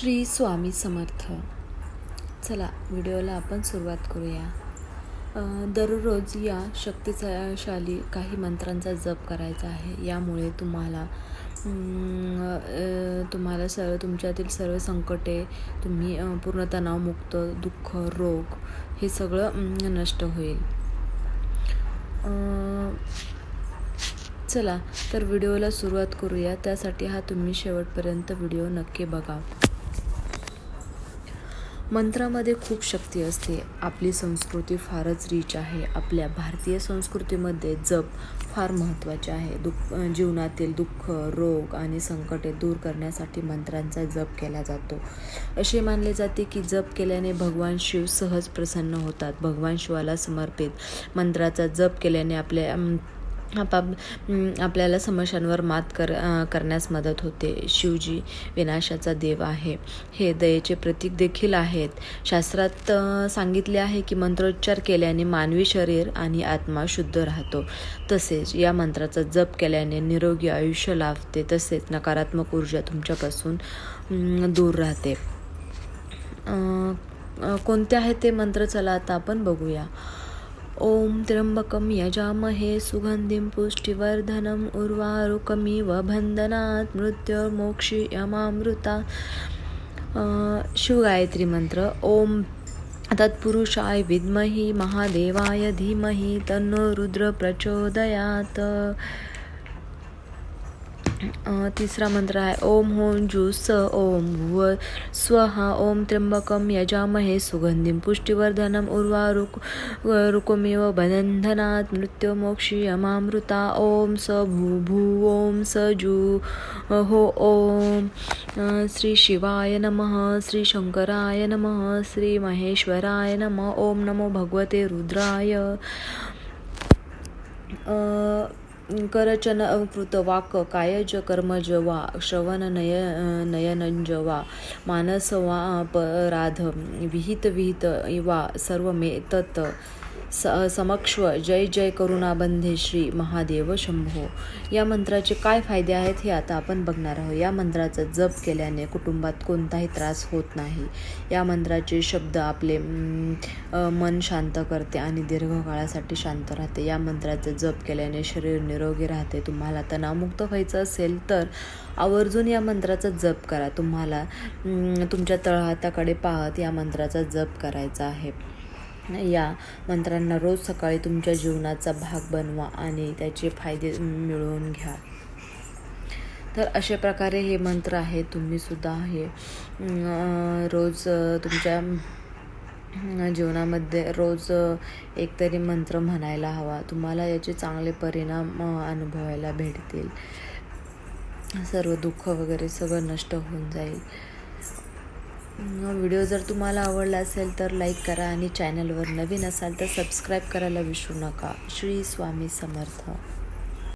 श्री स्वामी समर्थ. चला व्हिडिओला आपण सुरुवात करूया. दररोज या शक्तिशाली काही मंत्रांचा जप करायचा आहे. यामुळे तुम्हाला तुम्हाला सर्व तुमच्यातील सर्व संकटे तुम्ही पूर्ण तणावमुक्त दुःख रोग हे सगळं नष्ट होईल. चला तर व्हिडिओला सुरुवात करूया. त्यासाठी हा तुम्ही शेवटपर्यंत व्हिडिओ नक्की बघा. मंत्रामध्ये खूप शक्ती असते. आपली संस्कृती फारच रिच आहे. आपल्या भारतीय संस्कृतीमध्ये जप फार महत्त्वाचे आहे. दुःख जीवनातील दुःख रोग आणि संकटे दूर करण्यासाठी मंत्रांचा जप केला जातो. असे मानले जाते की जप केल्याने भगवान शिव सहज प्रसन्न होतात. भगवान शिवाला समर्पित मंत्राचा जप केल्याने आपल्या आपाप आपल्याला समस्यांवर मात कर करण्यास मदत होते. शिवजी विनाशाचा देव आहे. हे दयेचे प्रतीक देखील आहेत. शास्त्रात सांगितले आहे की मंत्रोच्चार केल्याने मानवी शरीर आणि आत्मा शुद्ध राहतो. तसेच या मंत्राचा जप केल्याने निरोगी आयुष्य लाभते. तसेच नकारात्मक ऊर्जा तुमच्यापासून दूर राहते. कोणते आहे ते मंत्र? चला आता आपण बघूया. ॐ त्र्यम्बकं यजामहे सुगन्धिं पुष्टिवर्धनम् उर्वारुकमिव बन्धनात् मृत्युर्मोक्षीयमामृता। अ, शिवगायत्री मंत्र ओम तत्पुरुषाय विद्महि महादेवाय धीमहि तन्नो रुद्रप्रचोदयात् तिसरा मंत्र आहे ओम होम जू स ओम भुव स्वहा ओम त्र्यंबकम यजामहे सुगंधिं पुष्टिवर्धनम् उर्वारुक रुकुमिव बंधनात् मृत्युमोक्षीयमामृता ओम स भू भू ओम स जू हो ओम। श्री शिवाय नमः श्री शंकराय नमः श्री महेश्वराय नमः ओम नमो भगवते रुद्राय। करचन कृत वाक कायज कर्मज वा श्रवण नय नयनंज वा मानस वा पराध विहित विहित वा सर्व मे तत् स समक्ष्व जय जय करुणाबंधे श्री महादेव शंभो. या मंत्राचे काय फायदे आहेत हे आता आपण बघणार आहोत. या मंत्राचा जप केल्याने कुटुंबात कोणताही त्रास होत नाही. या मंत्राचे शब्द आपले मन शांत करते आणि दीर्घकाळासाठी शांत राहते. या मंत्राचा जप केल्याने शरीर निरोगी राहते. तुम्हाला तणावमुक्त व्हायचं असेल तर आवर्जून या मंत्राचा जप करा. तुम्हाला तुमच्या तळहाताकडे पाहत या मंत्राचा जप करायचा आहे. या मंत्रांना रोज सकाळी तुमच्या जीवनाचा भाग बनवा आणि त्याचे फायदे मिळवून घ्या. तर अशा प्रकारे हे मंत्र आहे. तुम्ही सुद्धा हे रोज तुमच्या जीवनामध्ये रोज एक एकतरी मंत्र म्हणायला हवा. तुम्हाला याचे चांगले परिणाम अनुभवायला भेटतील. सर्व दुःख वगैरे सगळं नष्ट होऊन जाईल. व्हिडिओ जर तुम्हाला आवडला असेल तर लाईक करा आणि चॅनलवर नवीन असाल तर सबस्क्राईब करायला विसरू नका. श्री स्वामी समर्थ.